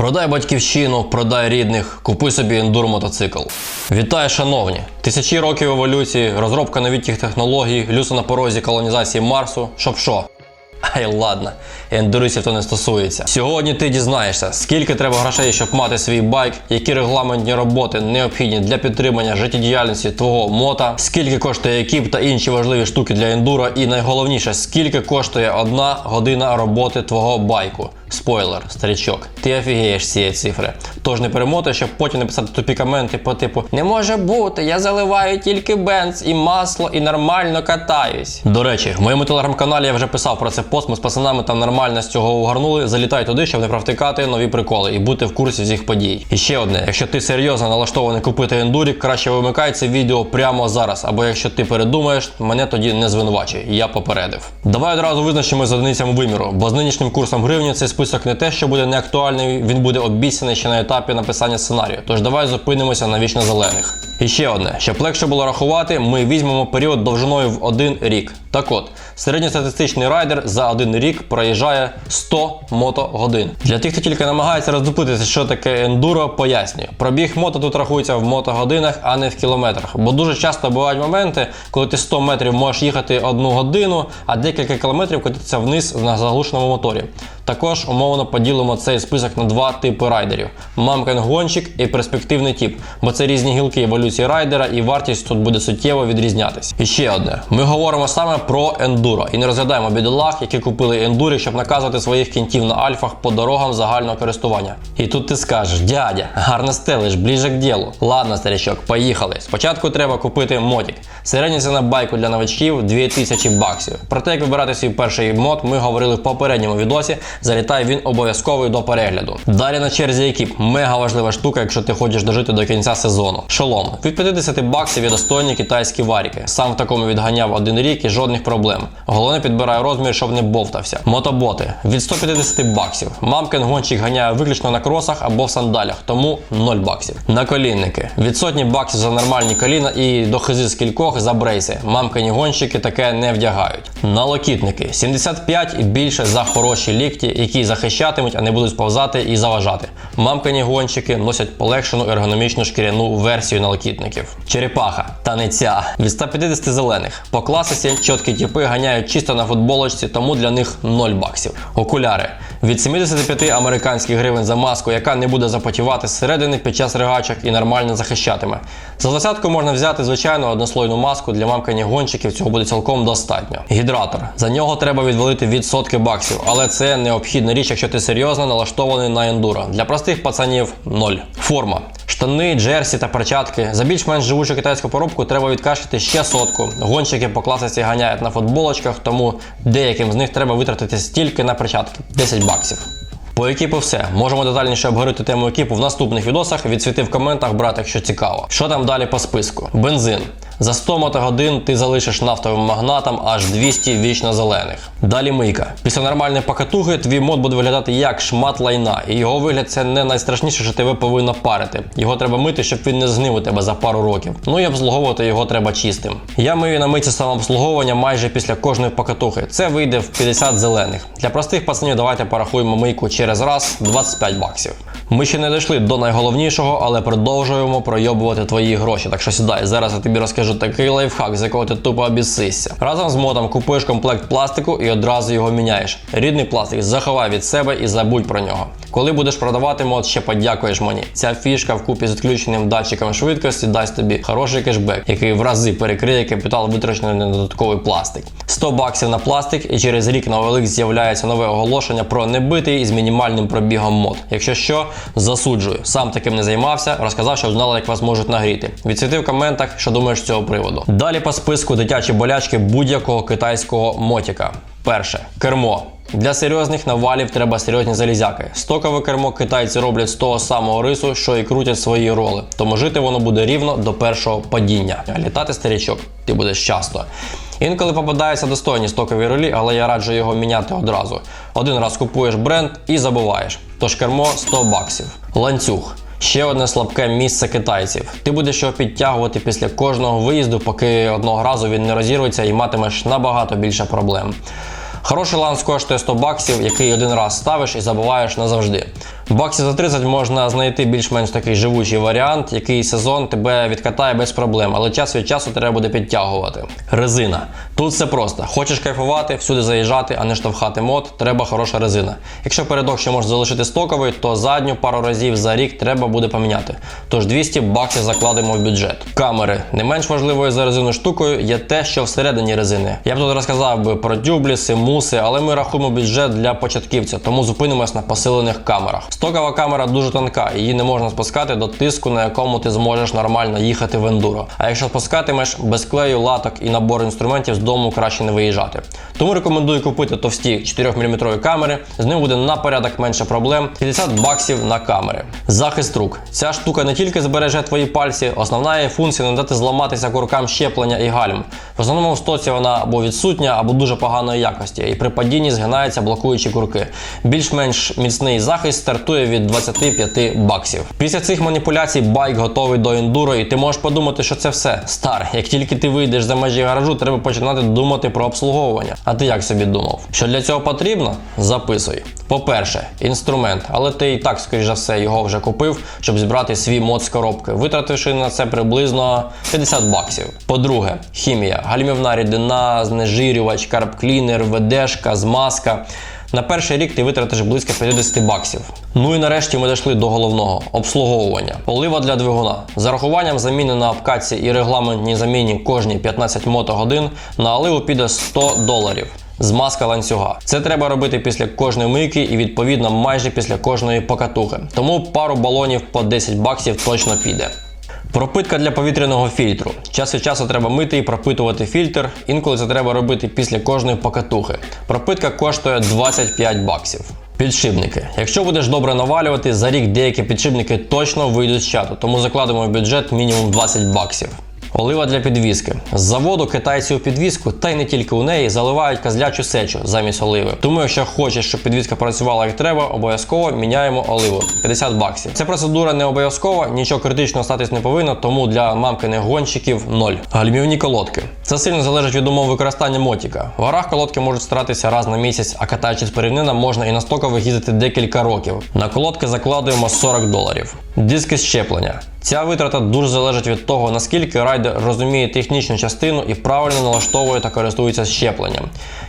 Продай батьківщину, продай рідних, купи собі ендур мотоцикл. Вітаю, шановні! Тисячі років еволюції, розробка новітніх технологій, люса на порозі колонізації Марсу. Щоб що? Ай, ладно, ендурисів то не стосується. Сьогодні ти дізнаєшся, скільки треба грошей, щоб мати свій байк, які регламентні роботи необхідні для підтримання життєдіяльності твого мота, скільки коштує екіп та інші важливі штуки для ендура, і найголовніше, скільки коштує одна година роботи твого байку. Спойлер, старичок, ти офігієш цієї цифри. Тож не перемотуй, щоб потім написати тупі коменти по типу Не може бути, я заливаю тільки бенз і масло і нормально катаюсь. До речі, в моєму телеграм-каналі я вже писав про це пост. Ми з пацанами там нормально з цього угарнули. Залітай туди, щоб не провтикати нові приколи і бути в курсі всіх подій. І ще одне: якщо ти серйозно налаштований купити ендурік, краще вимикай це відео прямо зараз. Або якщо ти передумаєш, мене тоді не звинувачуй. Я попередив. Давай одразу визначимо з одиницями виміру, бо з нинішнім курсом гривні цей список не те, що буде неактуальний, він буде обіцяний ще на етапі написання сценарію. Тож давай зупинимося на вічно зелених. І ще одне, щоб легше було рахувати, ми візьмемо період довжиною в один рік. Так от, середньостатистичний райдер за один рік проїжджає 100 мотогодин. Для тих, хто тільки намагається роздупитися, що таке ендуро, пояснюю. Пробіг мото тут рахується в мотогодинах, а не в кілометрах. Бо дуже часто бувають моменти, коли ти 100 метрів можеш їхати одну годину, а декілька кілометрів котитися вниз на заглушеному моторі. Також умовно поділимо цей список на два типи райдерів: мамкин гонщик і перспективний тип, бо це різні гілки еволюції райдера, і вартість тут буде суттєво відрізнятись. І ще одне: ми говоримо саме про ендуро і не розглядаємо бідолах, які купили ендурі, щоб наказувати своїх кінтів на альфах по дорогам загального користування. І тут ти скажеш, дядя, гарно стелиш, ближе к ділу. Ладно, старичок, поїхали. Спочатку треба купити мотик. Середня ціна байку для новачків 2000 баксів. Про те, як вибирати свій перший мод, ми говорили в попередньому відосі. Залітай він обов'язковий до перегляду. Далі на черзі екіп. Мега важлива штука, якщо ти хочеш дожити до кінця сезону. Шолом. Від 50 баксів є достойні китайські варіки. Сам в такому відганяв один рік і жодних проблем. Головне підбирай розмір, щоб не бовтався. Мотоботи від 150 баксів. Мамкин гонщик ганяє виключно на кросах або в сандалях, тому 0 баксів. Наколінники від сотні баксів за нормальні коліна і до хизи з кількох за брейси. Мамкині гонщики таке не вдягають. Налокітники 75 і більше за хороші лікті, які захищатимуть, а не будуть сповзати і заважати. Мамкині гонщики носять полегшену ергономічну шкіряну версію налокітників. Черепаха та не ця від 150 зелених. По класиці чіткі тіпи ганяють чисто на футболочці, тому для них 0 баксів. Окуляри від 75 американських гривень за маску, яка не буде запотівати зсередини під час ригачок і нормально захищатиме. За двадцятку можна взяти звичайну однослойну маску для мамкані гонщиків, цього буде цілком достатньо. Гідратор. За нього треба відвалити відсотки баксів, але це необхідна річ, якщо ти серйозно налаштований на ендуро. Для простих пацанів 0. Форма. Штани, джерсі та перчатки. За більш-менш живучу китайську поробку треба відкашляти ще сотку. Гонщики по класиці ганяють на футболочках, тому деяким з них треба витратити стільки на перчатки 10 баксів. По екіпу все. Можемо детальніше обговорити тему екіпу в наступних відосах. Відсвіти в коментах, брат, якщо цікаво. Що там далі по списку? Бензин. За 100 мотогодин ти залишиш нафтовим магнатам аж 200 вічно зелених. Далі мийка. Після нормальної покатуги твій мод буде виглядати як шмат лайна, і його вигляд це не найстрашніше, що тебе повинно парити. Його треба мити, щоб він не згнив у тебе за пару років. Ну і обслуговувати його треба чистим. Я мию на миті самообслуговування майже після кожної покатухи. Це вийде в 50 зелених. Для простих пацанів давайте порахуємо мийку через раз 25 баксів. Ми ще не дійшли до найголовнішого, але продовжуємо пройобувати твої гроші. Так що сідай, зараз я тобі розкажу такий лайфхак, з якого ти тупо обісисся. Разом з модом купуєш комплект пластику і одразу його міняєш. Рідний пластик заховай від себе і забудь про нього. Коли будеш продавати мод, ще подякуєш мені. Ця фішка вкупі з відключеним датчиком швидкості дасть тобі хороший кешбек, який в рази перекриє капітал витрачений на додатковий пластик. 100 баксів на пластик, і через рік на OLX з'являється нове оголошення про небитий із мінімальним пробігом мод. Якщо що, засуджую. Сам таким не займався, розказав, щоб знали, як вас можуть нагріти. Відсвіти в коментах, що думаєш з цього приводу. Далі по списку дитячі болячки будь-якого китайського мотіка. Перше кермо. Для серйозних навалів треба серйозні залізяки. Стокове кермо китайці роблять з того самого рису, що і крутять свої роли. Тому жити воно буде рівно до першого падіння. Літати старічок ти будеш часто. Інколи попадаються достойні стокові ролі, але я раджу його міняти одразу. Один раз купуєш бренд і забуваєш. Тож кермо 100 баксів. Ланцюг. Ще одне слабке місце китайців. Ти будеш його підтягувати після кожного виїзду, поки одного разу він не розірветься і матимеш набагато більше проблем. Хороший ланц коштує 100 баксів, який один раз ставиш і забуваєш назавжди. Баксів за 30 можна знайти більш-менш такий живучий варіант, який сезон тебе відкатає без проблем, але час від часу треба буде підтягувати. Резина. Тут все просто. Хочеш кайфувати, всюди заїжджати, а не штовхати мод, треба хороша резина. Якщо передок ще можеш залишити стоковий, то задню пару разів за рік треба буде поміняти. Тож 200 баксів закладемо в бюджет. Камери. Не менш важливою за резину штукою є те, що всередині резини. Я б тут розказав би про дюбліси, муси, але ми рахуємо бюджет для початківця, тому зупинимось на посилених камерах. Стокова камера дуже тонка, її не можна спускати до тиску, на якому ти зможеш нормально їхати в ендуро. А якщо спускатимеш без клею, латок і набору інструментів з дому краще не виїжджати. Тому рекомендую купити товсті 4-мм камери, з ним буде на порядок менше проблем. 50 баксів на камери. Захист рук. Ця штука не тільки збереже твої пальці, основна її функція не дати зламатися куркам щеплення і гальм. В основному в стоці вона або відсутня, або дуже поганої якості, і при падінні згинаються блокуючі курки. Більш-менш міцний захист стартує від 25 баксів. Після цих маніпуляцій байк готовий до ендуро, і ти можеш подумати, що це все. Стар, як тільки ти вийдеш за межі гаражу, треба починати думати про обслуговування. А ти як собі думав? Що для цього потрібно? Записуй. По-перше, інструмент, але ти і так, скоріш за все, його вже купив, щоб зібрати свій мод з коробки, витративши на це приблизно 50 баксів. По-друге, хімія, гальмівна рідина, знежирювач, карбклінер, ведешка, змазка. На перший рік ти витратиш близько 50 баксів. Ну і нарешті ми дійшли до головного обслуговування. Полива для двигуна. З зарахуванням заміни на обкатці і регламентній заміні кожні 15 мотогодин на оливу піде 100 доларів. Змазка ланцюга. Це треба робити після кожної мийки і відповідно майже після кожної покатухи. Тому пару балонів по 10 баксів точно піде. Пропитка для повітряного фільтру. Час від часу треба мити і пропитувати фільтр. Інколи це треба робити після кожної покатухи. Пропитка коштує 25 баксів. Підшипники. Якщо будеш добре навалювати, за рік деякі підшипники точно вийдуть з чату, тому закладемо в бюджет мінімум 20 баксів. Олива для підвіски. З заводу китайці у підвіску, та й не тільки у неї, заливають козлячу сечу замість оливи. Тому, якщо хочеш, щоб підвіска працювала як треба, обов'язково міняємо оливу 50 баксів. Ця процедура не обов'язкова, нічого критичного статись не повинно, тому для мамкиних гонщиків ноль. Гальмівні колодки. Це сильно залежить від умов використання мотіка. В горах колодки можуть старатися раз на місяць, а катаючись по рівнинам, можна і на стокових декілька років. На колодки закладуємо 40 доларів. Диски щеплення. Ця витрата дуже залежить від того, наскільки райдер розуміє технічну частину і правильно налаштовує та користується щепленням.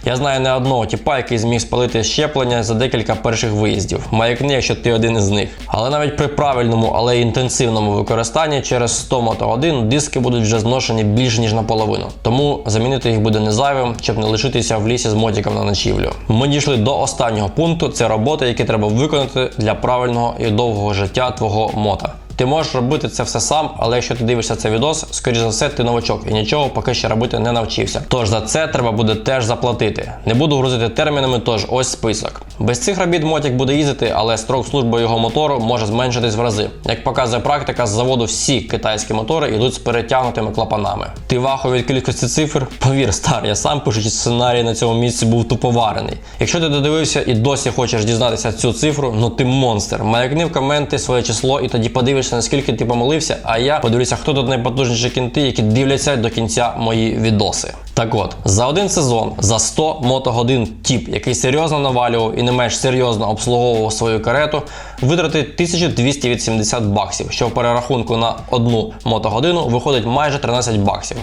Я знаю не одного тіпа, який зміг спалити щеплення за декілька перших виїздів. Маякни, якщо ти один із них. Але навіть при правильному, але інтенсивному використанні через 100 мотогодин диски будуть вже зношені більш ніж наполовину. Тому замінити їх буде не зайвим, щоб не лишитися в лісі з мотіком на ночівлю. Ми дійшли до останнього пункту: це роботи, які треба виконати для правильного і довгого життя твого мота. Ти можеш робити це все сам, але якщо ти дивишся цей відос, скоріш за все, ти новачок і нічого поки ще робити не навчився. Тож за це треба буде теж заплатити. Не буду грузити термінами, тож ось список. Без цих робіт мотик буде їздити, але строк служби його мотору може зменшитись в рази. Як показує практика, з заводу всі китайські мотори йдуть з перетягнутими клапанами. Ти ваху від кількості цифр, повір, стар, я сам пишучи сценарій на цьому місці був туповарений. Якщо ти додивився і досі хочеш дізнатися цю цифру, ну ти монстр. Маякни в коменти своє число і тоді подивишся, наскільки ти помилився. А я подивлюся, хто тут найпотужніші кінти, які дивляться до кінця мої відоси. Так от, за один сезон, за 100 мотогодин тіп, який серйозно навалював і не менш серйозно обслуговував свою карету, витратить 1280 баксів, що в перерахунку на одну мотогодину виходить майже 13 баксів.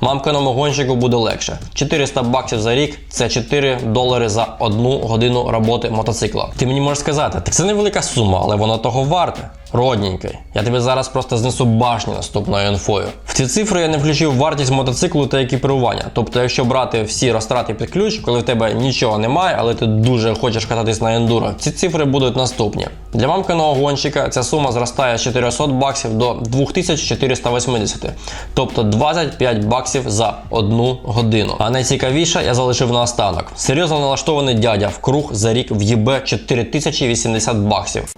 Мамкиному гонщику буде легше. 400 баксів за рік це 4 долари за одну годину роботи мотоцикла. Ти мені можеш сказати, так це невелика сума, але вона того варте. Родненький, я тобі зараз просто знесу башню наступною інфою. В ці цифри я не включив вартість мотоциклу та екіпірування. Тобто, якщо брати всі розтрати під ключ, коли в тебе нічого немає, але ти дуже хочеш кататись на ендуро, ці цифри будуть наступні. Для мамкиного гонщика ця сума зростає з 400 баксів до 2480, тобто 25 баксів за одну годину. А найцікавіше я залишив на останок. Серйозно налаштований дядя в круг за рік в'їбе 4080 баксів.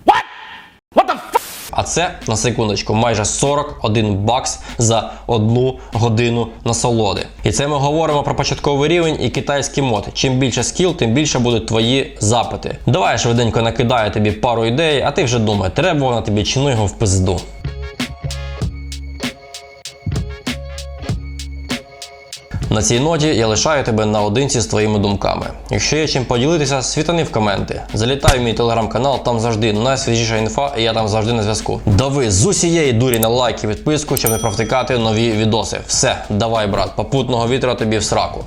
А це на секундочку майже 41 бакс за одну годину насолоди. І це ми говоримо про початковий рівень і китайський мод. Чим більше скіл, тим більше будуть твої запити. Давай я швиденько накидаю тобі пару ідей, а ти вже думай, треба вона тобі чи ну його в пизду. На цій ноті я лишаю тебе наодинці з твоїми думками. Якщо є чим поділитися, світани в коменти. Залітай в мій телеграм-канал, там завжди найсвіжіша інфа, і я там завжди на зв'язку. Дави з усієї дурі на лайк і підписку, щоб не провтикати нові відоси. Все, давай, брат, попутного вітра тобі в сраку.